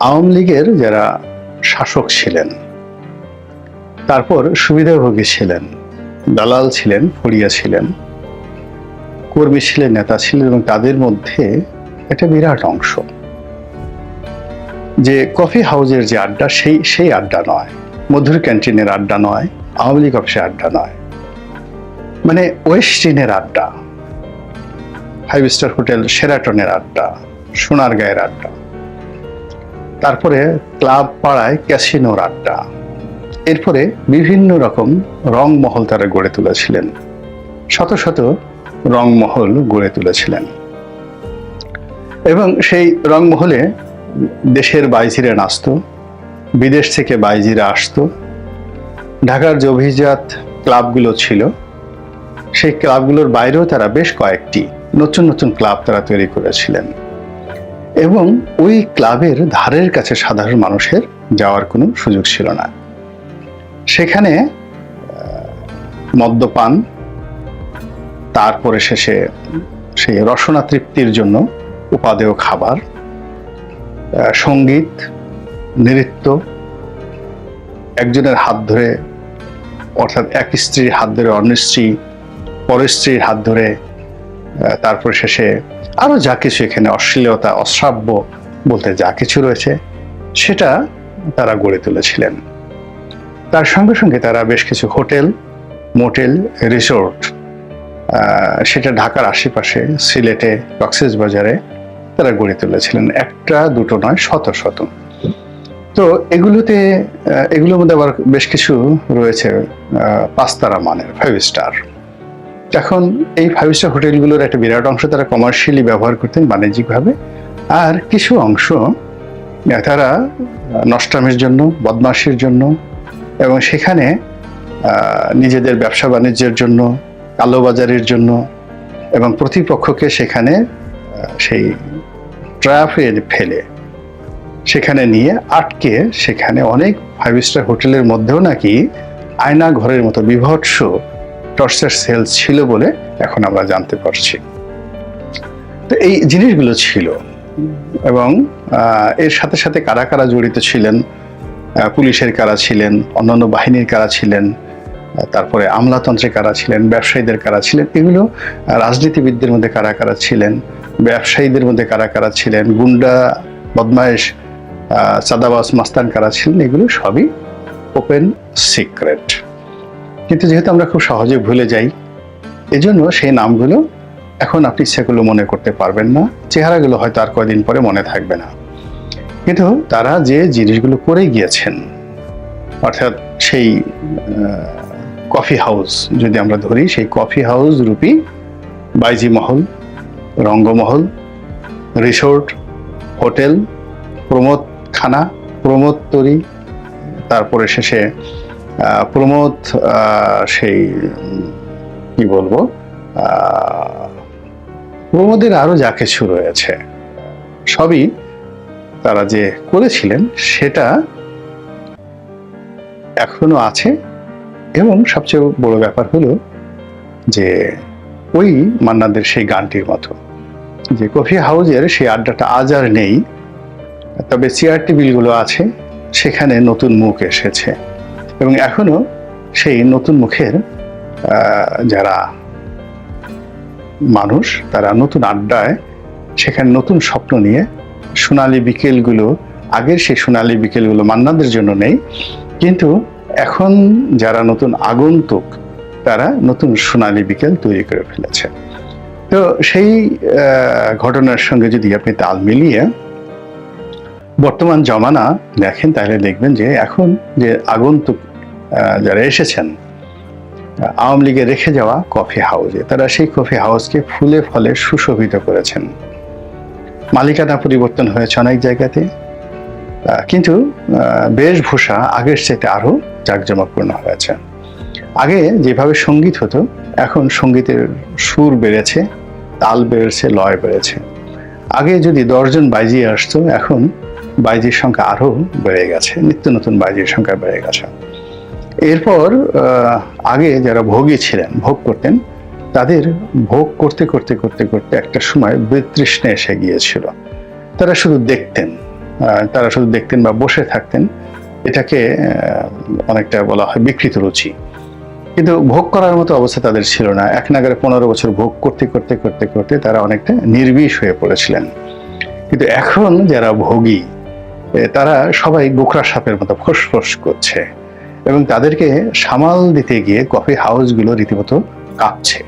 আওয়ামী লীগের যারা শাসক ছিলেন, তারপর সুবিধাভোগী ছিলেন, দালাল ছিলেন, ফড়িয়া ছিলেন, কর্মী ছিলেন, নেতা ছিলেন এবং তাদের মধ্যে একটা বিরাট অংশ। যে কফি হাউজের যে আড্ডা, সেই সেই আড্ডা নয়। মধুর ক্যান্টিনের আড্ডা নয়, আওয়ামী লীগ অফিসের আড্ডা নয়। মানে ওয়েস্টিনের আড্ডা, ফাইভ স্টার হোটেল সেরাটনের আড্ডা সোনার গায়ের আড্ডা। তারপরে ক্লাব পাড়ায় ক্যাসিনোর আড্ডা। এরপরে বিভিন্ন রকম রংমহল তারা গড়ে তুলেছিলেন। শত শত রংমহল গড়ে তুলেছিলেন। এবং সেই রংমহলে দেশের বাইজিরা নাচত, বিদেশ থেকে বাইজিরা আসতো। ঢাকার যে অভিজাত ক্লাবগুলো ছিল, সেই ক্লাবগুলোর বাইরেও তারা বেশ কয়েকটি নতুন নতুন ক্লাব তারা তৈরি করেছিলেন। এবং ওই ক্লাবের ধারের কাছে সাধারণ মানুষের যাওয়ার কোনো সুযোগ ছিল না। সেখানে মদ্যপান, তারপরে শেষে সেই রসনা তৃপ্তির জন্য উপাদেয় খাবার সংগীত, নৃত্য, একজনের হাত ধরে, অর্থাৎ এক স্ত্রীর হাত ধরে অন্য স্ত্রী, পরের স্ত্রীর হাত ধরে তারপরে শেষে আরও যা কিছু এখানে অশ্লীলতা, অশ্রাব্য বলতে যা কিছু রয়েছে, সেটা তারা গড়ে তুলেছিলেন। তার সঙ্গে সঙ্গে তারা বেশ কিছু হোটেল, মোটেল, রিসোর্ট সেটা ঢাকার আশেপাশে, সিলেটে, কক্সেস বাজারে তারা গড়ে তুলেছিলেন। একটা, দুটো নয়, শত শত। তো এগুলোতে এগুলোর মধ্যে আবার বেশ কিছু রয়েছে পাঁচতারা মানের ফাইভ স্টার এখন এই ফাইভ স্টার হোটেলগুলোর একটা বিরাট অংশ তারা কমার্শিয়ালি ব্যবহার করতেন বাণিজ্যিকভাবে। আর কিছু অংশ তারা নষ্টামের জন্য বদমাশির জন্য এবং সেখানে নিজেদের ব্যবসা বাণিজ্যের জন্য, কালোবাজারের জন্য এবং প্রতিপক্ষকে সেখানে সেই ট্রাফে ফেলে। সেখানে নিয়ে আটকে সেখানে অনেক ফাইভ স্টার হোটেলের মধ্যেও নাকি আয়না ঘরের মতো, বিভৎস টর্চার সেল ছিল বলে এখন আমরা জানতে পারছি। তো এই জিনিসগুলো ছিল এবং এর সাথে সাথে কারা কারা জড়িত ছিলেন? পুলিশের কারা ছিলেন? অন্যান্য বাহিনীর কারা ছিলেন? তারপরে আমলাতন্ত্রে কারা ছিলেন? ব্যবসায়ীদের কারা ছিলেন? এগুলো রাজনীতিবিদদের মধ্যে কারা কারা ছিলেন? ব্যবসায়ীদের মধ্যে কারা কারা ছিলেন? গুন্ডা বদমায়েশ আহ, চাঁদাবাজ মাস্তান কারা ছিলেন? এগুলো সবই ওপেন সিক্রেট কিন্তু যেহেতু আমরা খুব সহজে ভুলে যাই, এজন্য সেই নামগুলো এখন আপনি সেগুলো মনে করতে পারবেন না। চেহারাগুলো হয়তো আর কয়দিন পরে মনে থাকবে না। কিন্তু তারা যে জিনিসগুলো করে গিয়েছেন, অর্থাৎ সেই কফি হাউস যদি আমরা ধরি, সেই কফি হাউস রূপী বাইজি মহল, রঙ্গমহল রিসোর্ট হোটেল প্রমোদ খানা প্রমোদ তরি তারপরে শেষে প্রমোদ সেই, কি বলব প্রমোদের আরও যা কিছু রয়েছে, সবই তারা যে করেছিলেন সেটা এখনও আছে। এবং সবচেয়ে বড় ব্যাপার হলো যে ওই মান্নাদের সেই গানটির মতো, যে কফি হাউজের সেই আড্ডাটা আজ আর নেই, তবে চেয়ার টেবিলগুলো আছে, সেখানে নতুন মুখ এসেছে। এবং এখনও সেই নতুন মুখের যারা মানুষ, তারা নতুন আড্ডায় সেখানে নতুন স্বপ্ন নিয়ে সোনালী বিকেলগুলো, আগের সেই সোনালী বিকেলগুলো মান্নাদের জন্য নেই। কিন্তু এখন যারা নতুন আগন্তুক, তারা নতুন সোনালী বিকেল তৈরি করে ফেলেছে। তো সেই ঘটনার সঙ্গে যদি আপনি তাল মিলিয়ে বর্তমান জমানা দেখেন, তাহলে দেখবেন যে এখন যে আগন্তুক যারা এসেছেন, আওয়ামী লীগে রেখে যাওয়া কফি হাউসে, তারা সেই কফি হাউসকে ফুলে ফলে সুশোভিত করেছেন। মালিকানা পরিবর্তন হয়েছে অনেক জায়গাতে কিন্তু বেশভূষা আগের চাইতে আরও জাঁকজমকপূর্ণ হয়েছে। আগে যেভাবে সংগীত হতো, এখন সঙ্গীতের সুর বেড়েছে, তাল বেড়েছে, লয় বেড়েছে। আগে যদি দশজন বাইজি আসতো, এখন বাইজির সংখ্যা আরও বেড়ে গেছে, নিত্য নতুন বাইজির সংখ্যা বেড়ে গেছে। এরপর আগে যারা ভোগী ছিলেন, ভোগ করতেন, তাদের ভোগ করতে করতে করতে করতে একটা সময় বিতৃষ্ণা এসে গিয়েছিল। তারা শুধু দেখতেন তারা শুধু দেখতেন বা বসে থাকতেন। এটাকে অনেকটা বলা হয় বিকৃত রুচি। কিন্তু ভোগ করার মতো অবস্থা তাদের ছিল না। এক নাগারে পনেরো বছর ভোগ করতে করতে করতে করতে তারা অনেকটা নির্বিষ হয়ে পড়েছিলেন। কিন্তু এখন যারা ভোগী তারা সবাই গোখরা সাপের মতো ফোসফোস করছে। এবং তাদেরকে সামাল দিতে গিয়ে কফি হাউসগুলো রীতিমতো কাঁপছে।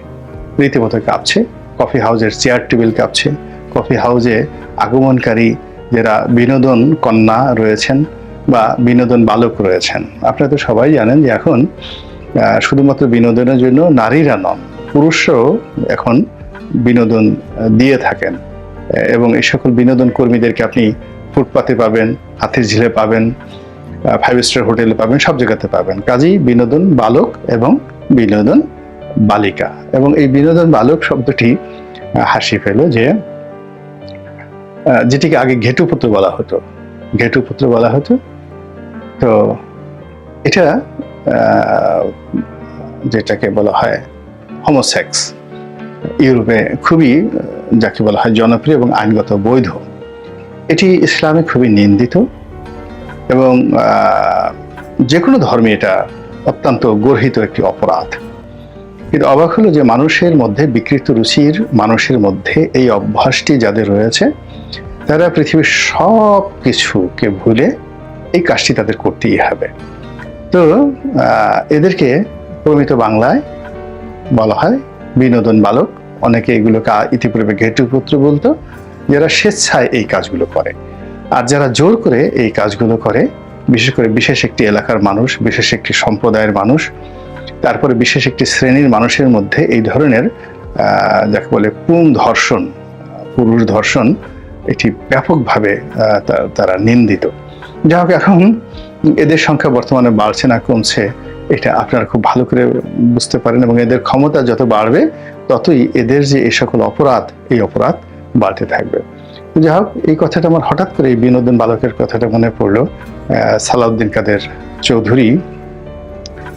রীতিমতো কাঁপছে। কফি হাউসের চেয়ার টেবিল কাঁপছে। কফি হাউসে আগমনকারী যারা বিনোদন কন্যা রয়েছেন বা বিনোদন বালক রয়েছেন, আপনারা তো সবাই জানেন যে এখন শুধুমাত্র বিনোদনের জন্য নারীরা নন, পুরুষরাও এখন বিনোদন দিয়ে থাকেন। এবং এই সকল বিনোদন কর্মীদেরকে আপনি ফুটপাতে পাবেন, হাতির ঝিলে পাবেন ফাইভ স্টার হোটেলে পাবেন, সব জায়গাতে পাবেন। কাজেই বিনোদন বালক এবং বিনোদন বালিকা। এবং এই বিনোদন বালক শব্দটি হাসি পেল যে যেটিকে আগে ঘেটুপুত্র বলা হতো। ঘেটুপুত্র বলা হতো। তো এটা যেটাকে বলা হয় হোমোসেক্স ইউরোপে খুবই, যাকে বলা হয় জনপ্রিয় এবং আইনগত বৈধ। এটি ইসলামে খুবই নিন্দিত। এবং যে কোনো ধর্মে এটা অত্যন্ত গর্হিত একটি অপরাধ। কিন্তু অবাক হলো যে মানুষের মধ্যে, বিকৃত রুচির মানুষের মধ্যে এই অভ্যাসটি যাদের রয়েছে, তারা পৃথিবীর সব কিছুকে ভুলে এই কাজটি তাদের করতেই হবে। তো এদেরকে প্রমিত বাংলায় বলা হয় বিনোদন বালক। অনেকে এগুলোকে ইতিপূর্বে ঘেটুপুত্র বলতো, যারা স্বেচ্ছায় এই কাজগুলো করে। আর যারা জোর করে এই কাজগুলো করে, বিশেষ করে বিশেষ একটি এলাকার মানুষ, বিশেষ একটি সম্প্রদায়ের মানুষ, তারপরে বিশেষ একটি শ্রেণির মানুষের মধ্যে এই ধরনের যাকে বলে পুং ধর্ষণ, পুরুষ ধর্ষণ, এটি ব্যাপকভাবে তারা নিন্দিত। যা হোক, এখন এদের সংখ্যা বর্তমানে বাড়ছে না, কমছে। এটা আপনারা খুব ভালো করে বুঝতে পারেন এবং এদের ক্ষমতা যত বাড়বে, ততই এদের যে এই সকল অপরাধ, এই অপরাধ বাড়তে থাকবে। যাই হোক এই কথাটা আমার হঠাৎ করে বিনোদন বালকের কথাটা মনে পড়ল সালাউদ্দিন কাদের চৌধুরী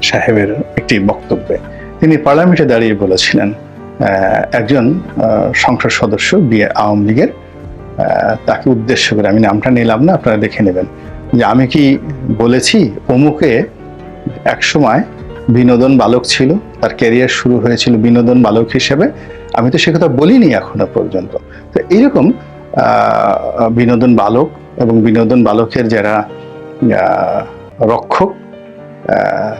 সাহেবের একটি বক্তব্যে। তিনি পার্লামেন্টে দাঁড়িয়ে বলেছিলেন একজন সংসদ সদস্য বিয়ে আওয়ামী লীগের তাকে উদ্দেশ্য করে। আমি নামটা নিলাম না, আপনারা দেখে নেবেন। যে আমি কি বলেছি, অমুকে একসময় বিনোদন বালক ছিল, তার ক্যারিয়ার শুরু হয়েছিল বিনোদন বালক হিসেবে। আমি তো সে কথা বলিনি এখনও পর্যন্ত। তো এইরকম বিনোদন বালক এবং বিনোদন বালকের যারা রক্ষক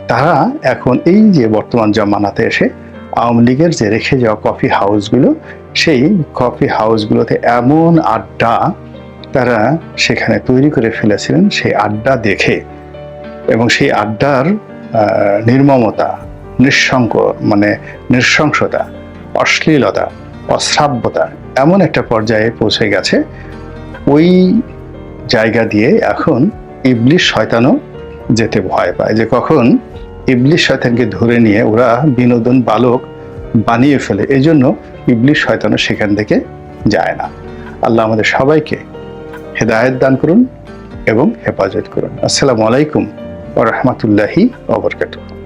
তারা এখন এই যে বর্তমান জমানাতে এসে আওয়ামী লীগের যে রেখে যাওয়া কফি হাউসগুলো, সেই কফি হাউসগুলোতে এমন আড্ডা তারা সেখানে তৈরি করে ফেলেছিলেন সেই আড্ডা দেখে এবং সেই আড্ডার নির্মমতা নিঃসঙ্ক মানে নৃশংসতা, অশ্লীলতা, অশ্রাব্যতা এমন একটা পর্যায়ে পৌঁছে গেছে। ওই জায়গা দিয়ে এখন ইবলিশ শয়তানও যেতে ভয় পায় যে কখন ইবলিশ শয়তানকে ধরে নিয়ে ওরা বিনোদন বালক বানিয়ে ফেলে। এই জন্য ইবলিশ শয়তানও সেখান থেকে যায় না। আল্লাহ আমাদের সবাইকে হেদায়েত দান করুন এবং হেফাজত করুন। আসসালামু আলাইকুম ও রহমতুল্লাহি ওবরকাতুহ